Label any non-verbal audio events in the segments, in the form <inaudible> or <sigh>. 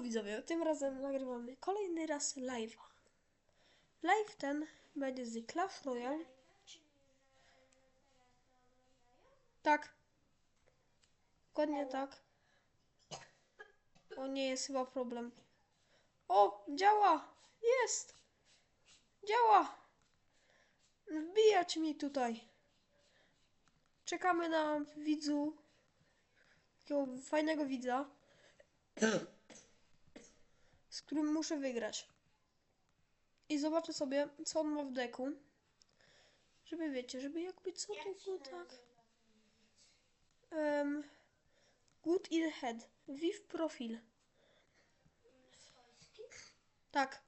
Widzowie, tym razem nagrywamy kolejny raz live'a. Live ten będzie z Clash Royale. Tak. Dokładnie tak. O nie, jest chyba problem. O, działa! Jest! Działa! Wbijać mi tutaj. Czekamy na widzu. Takiego fajnego widza <clears throat> z którym muszę wygrać. I zobaczę sobie, co on ma w deku. Żeby wiecie, żeby jakby co to było tak. Um, good in head. Viv profil. Tak.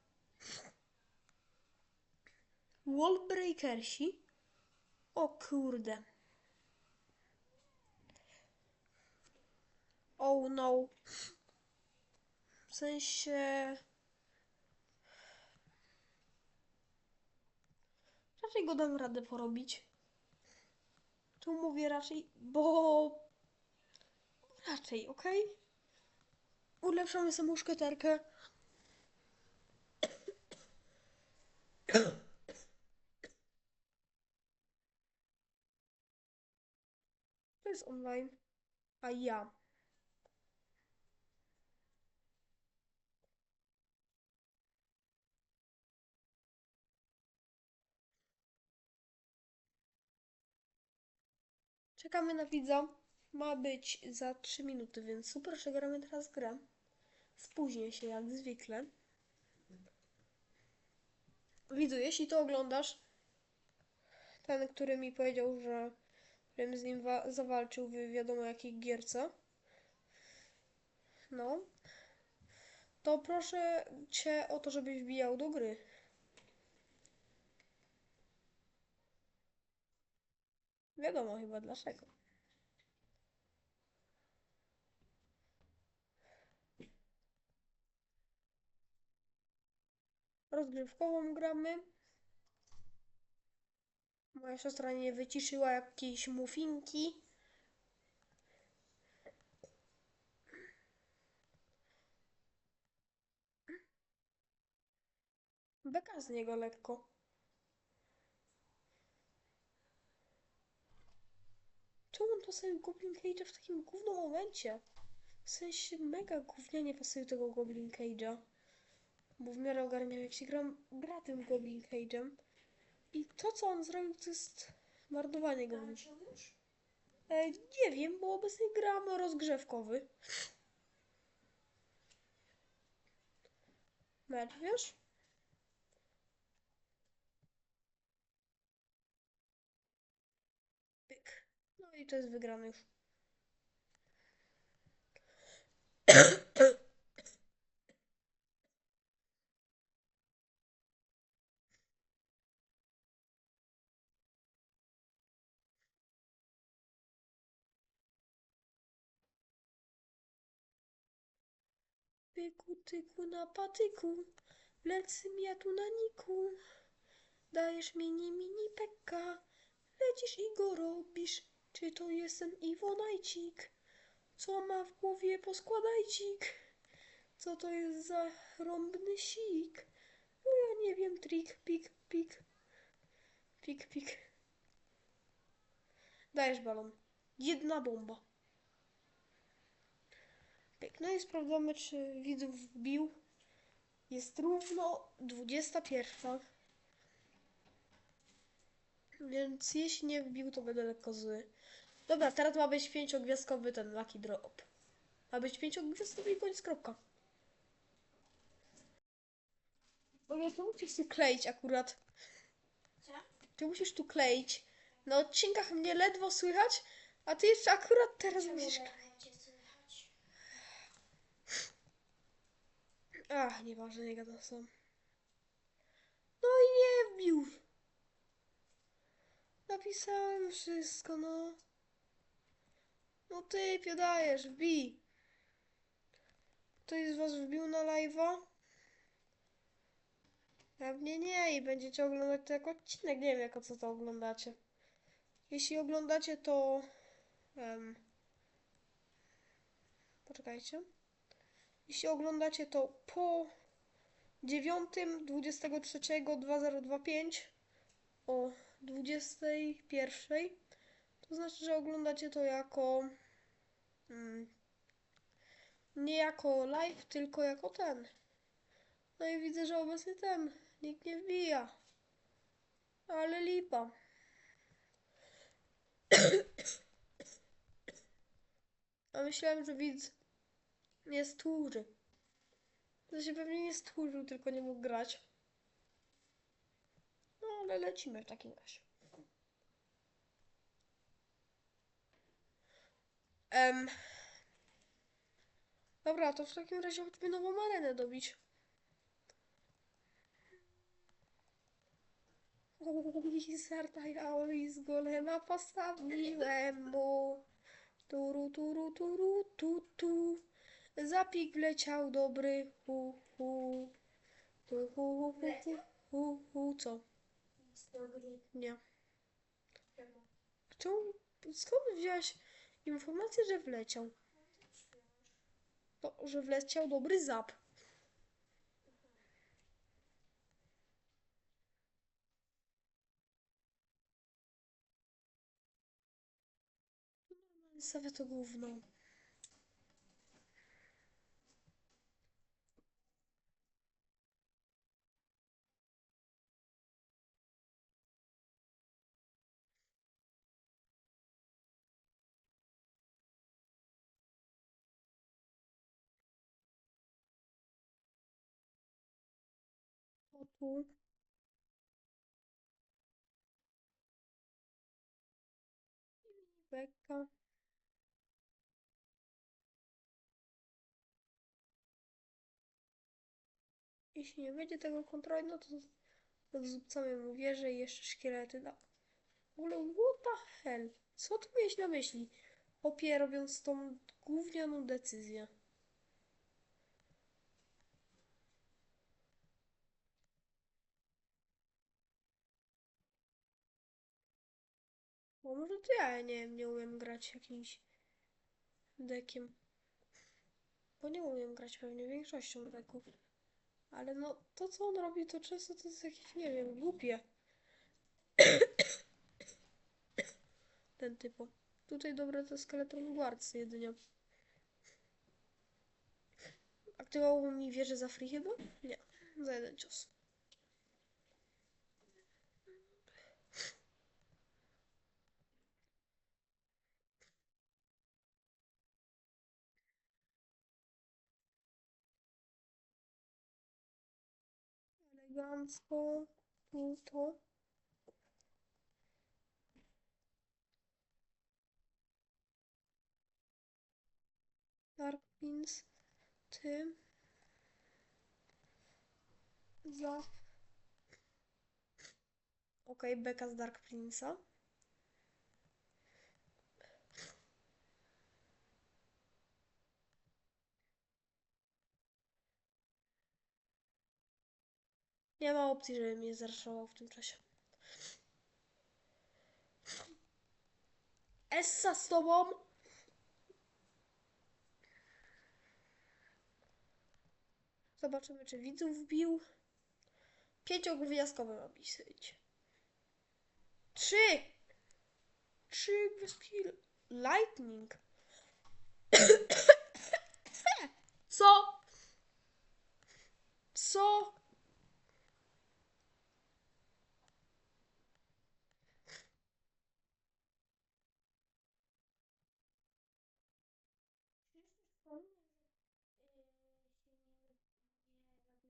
Wallbreakersi. O kurde. Oh no. W sensie. Raczej go dam radę porobić. Tu mówię raczej, bo. Raczej, ok? Ulepszamy sobie muszkieterkę. To jest online. A ja. Czekamy na widza. Ma być za 3 minuty, więc super, że gramy teraz grę. Spóźnię się jak zwykle. Widzu, jeśli to oglądasz, ten, który mi powiedział, że żebym z nim wa- zawalczył w wiadomo jakiej gierce, no, to proszę cię o to, żebyś wbijał do gry. Wiadomo chyba dlaczego. Rozgrywkową gramy. Moja siostra nie wyciszyła jakiejś mufinki. Beka z niego lekko. Czemu on postawił Goblin Cage'a w takim gówno momencie? W sensie mega gównianie pasuje tego Goblin Cage'a. Bo w miarę ogarniam jak się gram, gra tym Goblin Cage'em. I to co on zrobił to jest marnowanie go. E, nie wiem, bo obecnie gram rozgrzewkowy. Mecz, wiesz? Pyk. No i to jest wygrany już. Pyku, tyku na patyku, lecę ja tu na niku. Dajesz mini, mini pekka, lecisz i go robisz. Czy to jestem Iwonajcik? Co ma w głowie poskładajcik? Co to jest za rąbny sik? No ja nie wiem, trik, pik, pik. Pik, pik. Dajesz balon. Jedna bomba. Pyk. No i sprawdzamy, czy widzów wbił. Jest równo 21. Więc jeśli nie wbił, to będę lekko zły. Dobra, teraz ma być pięciogwiazdkowy ten Lucky Drop. Ma być pięciogwiazdkowy i koniec kropka. Bo ja to musisz tu kleić akurat. Co? Ty musisz tu kleić. Na odcinkach mnie ledwo słychać, a ty jeszcze akurat teraz musisz... będzie słychać. Ach, nieważne, nie gada sam. No i nie wbił. Napisałem wszystko, no. No ty piodajesz, wbij. Ktoś z was wbił na live'a? Pewnie nie i będziecie oglądać to jako odcinek. Nie wiem, jako co to oglądacie. Jeśli oglądacie to... em, poczekajcie. Jeśli oglądacie to po 9.23.2025 o 21.00, to znaczy, że oglądacie to jako mm, nie jako live, tylko jako ten. No i widzę, że obecnie ten nikt nie wbija. Ale lipa. A myślałem, że widz nie stłuży. To się pewnie nie stłużył, tylko nie mógł grać. No ale lecimy w takim razie. Em. Dobra, to w takim razie chodźmy nową arenę dobić. Wizarda ja z golema postawiłem mu. Turu, turu, turu, tu, tu. Zapik wleciał dobry. Hu, hu. Tu, hu, hu, hu, hu, hu. Co? Nie. Czemu? Skąd wziąłeś informację, że wleciał? No, że wleciał dobry zap. Stawia to. O tu. Beka. Jeśli nie będzie tego kontroli, no to wrzucamy mu wieżę i jeszcze szkielety. No. W ogóle, what the hell? Co ty miałeś na myśli? Opie, robiąc tą gównianą decyzję. Bo może to ja nie wiem, nie umiem grać jakimś dekiem. Bo nie umiem grać pewnie większością deków. Ale no, to co on robi, to często to jest jakieś, nie wiem, głupie. <coughs> Ten typo. Tutaj dobre to skeleton guards jedynie. Aktywował mi wieżę za free chyba? Nie, za jeden cios. Elegancko. To. Dark Pins. Ty. Za. Okej, beka z Dark Prince'a. Nie ma opcji, żeby mnie zraszował w tym czasie. Essa z tobą! Zobaczymy, czy widzów wbił. Pięciogwiazdkowy ma być. Trzy! Trzy gwiazdki Lightning. <coughs> Co? Co?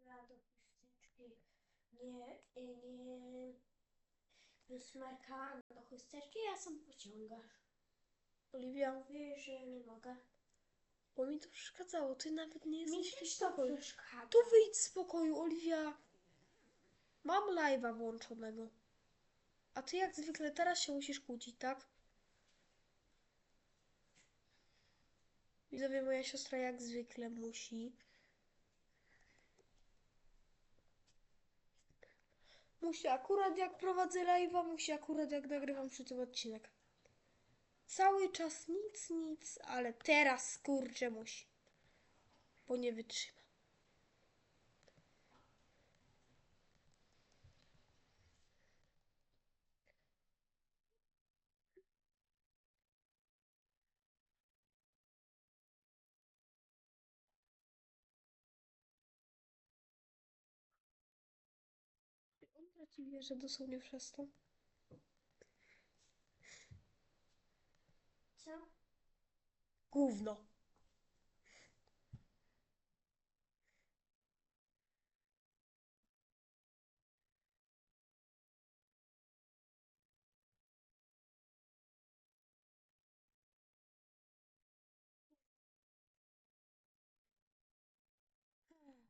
robiła do chusteczki. Nie, nie wysmarkałam do chusteczki, ja sam pociągasz. Oliwia, Wiesz, że nie mogę. bo mi to przeszkadzało. Ty nawet nie Mi jesteś w to pokoju. przeszkadza. Tu wyjdź z pokoju, Oliwia. Mam live'a włączonego. A ty jak zwykle teraz się musisz kłócić, tak? Widzowie, moja siostra jak zwykle musi. Musi akurat jak prowadzę live'a, musi akurat jak nagrywam przy tym odcinek. Cały czas nic, nic, ale teraz kurczę musi. bo nie wytrzyma. Traci wieżę dosłownie przez to. Co? Gówno.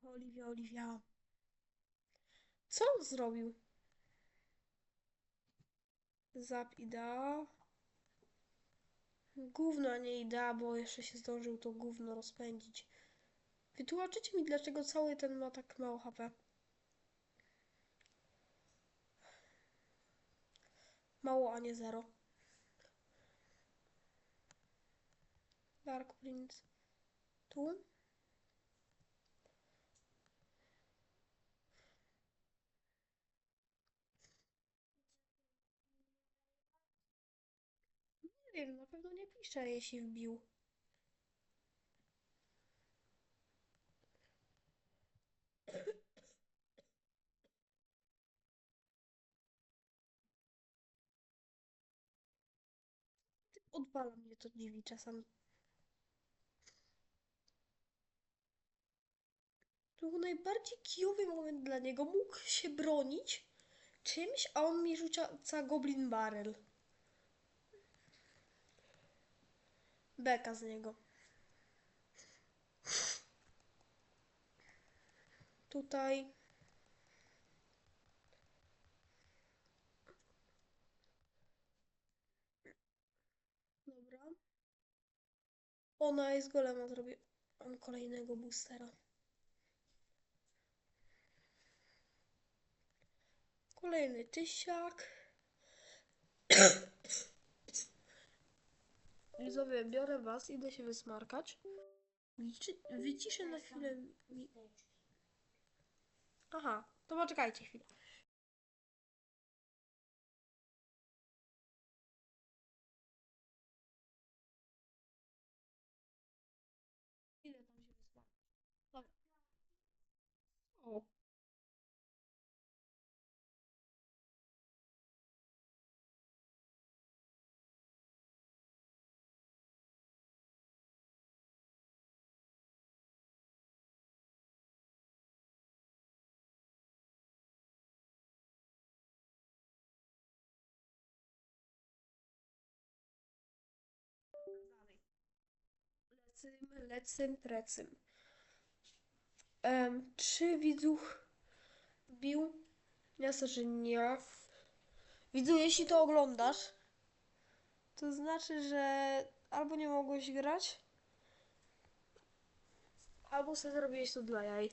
Oliwia, Oliwia. Co on zrobił? Zap idea. Gówno, nie idea, bo jeszcze się zdążył to gówno rozpędzić. Wytłumaczycie mi, dlaczego cały ten ma tak mało HP? Mało, a nie zero. Dark Prince. Tu? Wiem, na pewno nie pisze, jeśli wbił. Odpala mnie to dziwi czasami. To był najbardziej kijowy moment dla niego. Mógł się bronić czymś, a on mi rzuca Goblin Barrel. Beka z niego. Tutaj. Dobra. Ona jest golema zrobi. On kolejnego boostera. Kolejny tysiak. Widzowie, biorę was, idę się wysmarkać. Wyci- Wyciszę na chwilę. wi- Aha, to poczekajcie chwilę. Lecym, lecym, trecym. Um, czy widzów bił? Jasne, że nie. Widzu, jeśli to oglądasz, to znaczy, że albo nie mogłeś grać, albo sobie zrobiłeś to dla jaj.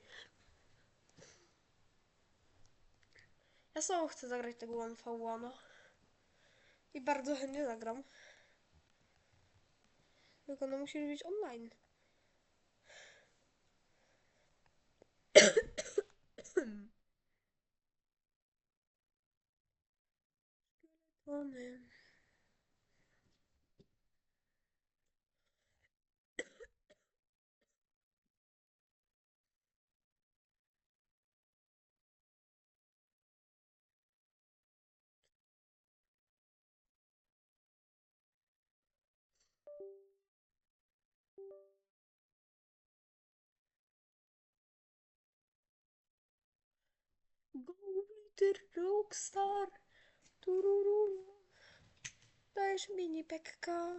Ja sam chcę zagrać tego 1v1 i bardzo chętnie zagram. Tylko no musi być online. <coughs> Szkieletony. Glitter Rockstar. Tururu. Dajesz mini pekka.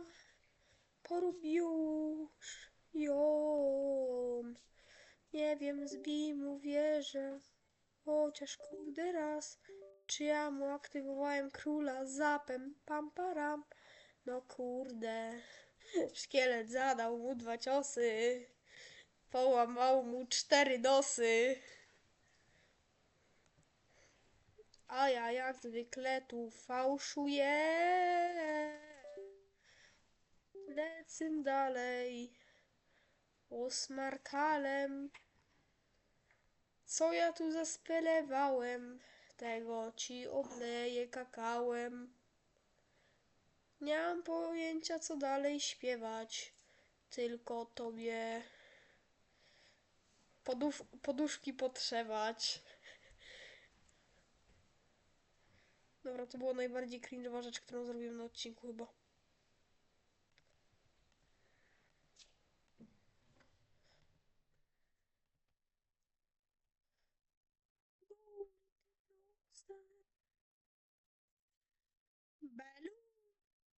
Porób już ją. Nie wiem, zbij mu wieżę. Chociaż kurde raz. Czy ja mu aktywowałem króla zapem? Pam param. No kurde. Szkielet zadał mu dwa ciosy. Połamał mu cztery nosy. A ja jak zwykle tu fałszuję. Lecę dalej. Osmarkalem. Co ja tu zaspelewałem? Tego ci obleję kakałem. Nie mam pojęcia, co dalej śpiewać. Tylko tobie poduszki potrzebać. Dobra, to było najbardziej cringe'owa rzecz, którą zrobiłem na odcinku chyba.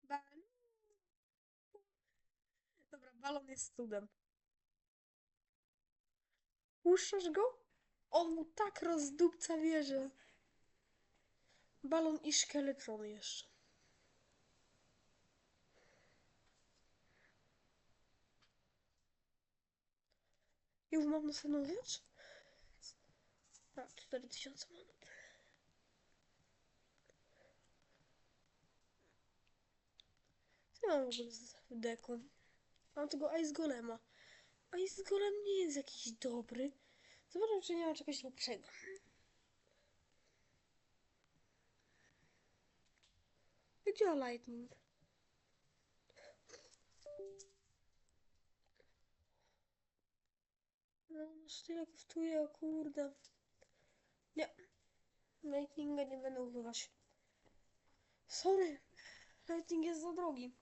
Balu. Dobra, balon jest cudem. Puszczasz go? On mu tak rozdupca wieżę. Balon i szkieletron jeszcze. Już mam następną rzecz? A, 4000 monet. Co mam w ogóle z- w deku? Mam tego Ice Golema. Ice Golem nie jest jakiś dobry. Zobaczę, czy nie ma czegoś lepszego. Gdzie działa Lightning? No, aż tyle kosztuje, o kurde. Nie. Lightninga nie będę używać. Sorry. Lightning jest za drogi.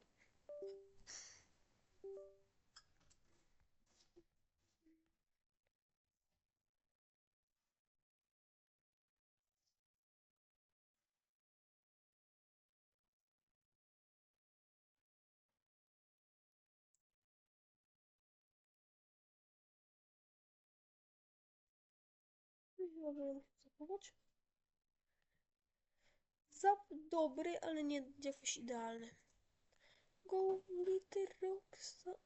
Będę musiał zachować. Za dobry, ale nie jakoś idealny. Go Little Rockstar.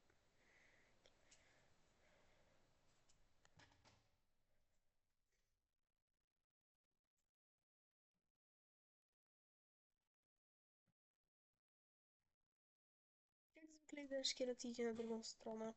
Zwykle jeden szkielet idzie na drugą stronę.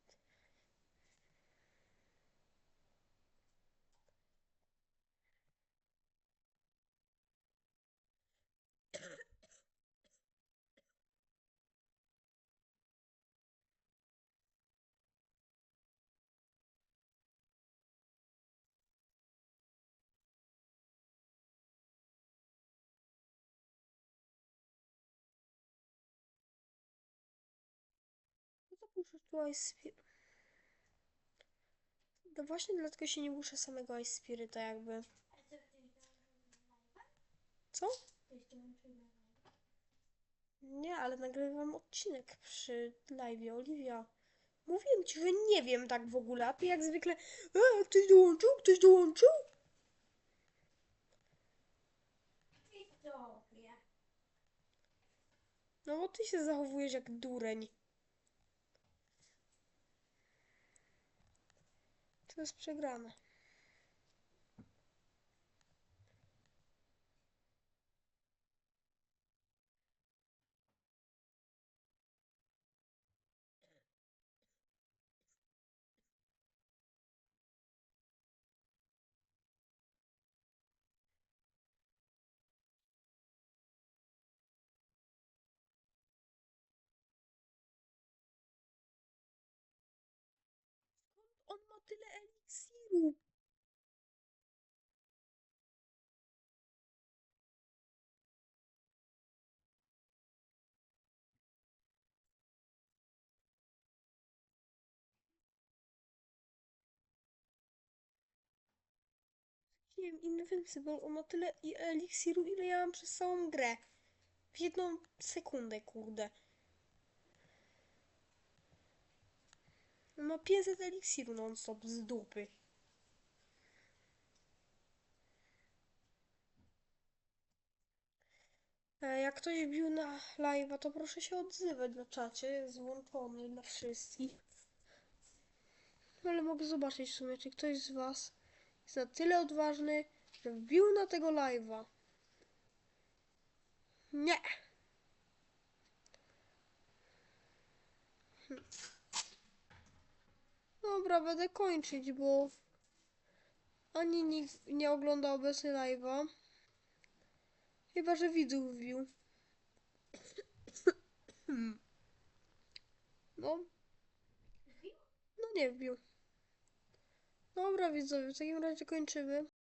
Muszę tu Ice Spirit. No właśnie dlatego się nie muszę samego Ice Spirita jakby. Co? Nie, ale nagrywam odcinek przy live Oliwia. Mówiłem ci, że nie wiem tak w ogóle, a ty jak zwykle e, ktoś dołączył? Ktoś dołączył? No bo ty się zachowujesz jak dureń. To jest przegrane. Eliksiru. Nie wiem, Invincible, on ma tyle i- eliksiru, ile ja mam przez całą grę. W jedną sekundę, kurde. Ma 500 eliksiru non-stop z dupy. E, Jak ktoś bił na live'a, to proszę się odzywać na czacie. Jest włączony dla wszystkich. Ale mogę zobaczyć w sumie, czy ktoś z Was jest na tyle odważny, że wbił na tego live'a. Nie. Hm. Dobra, będę kończyć, bo ani nikt nie ogląda obecnie live'a. Chyba, że widzów wbił. No. No nie wbił. Dobra widzowie, w takim razie kończymy.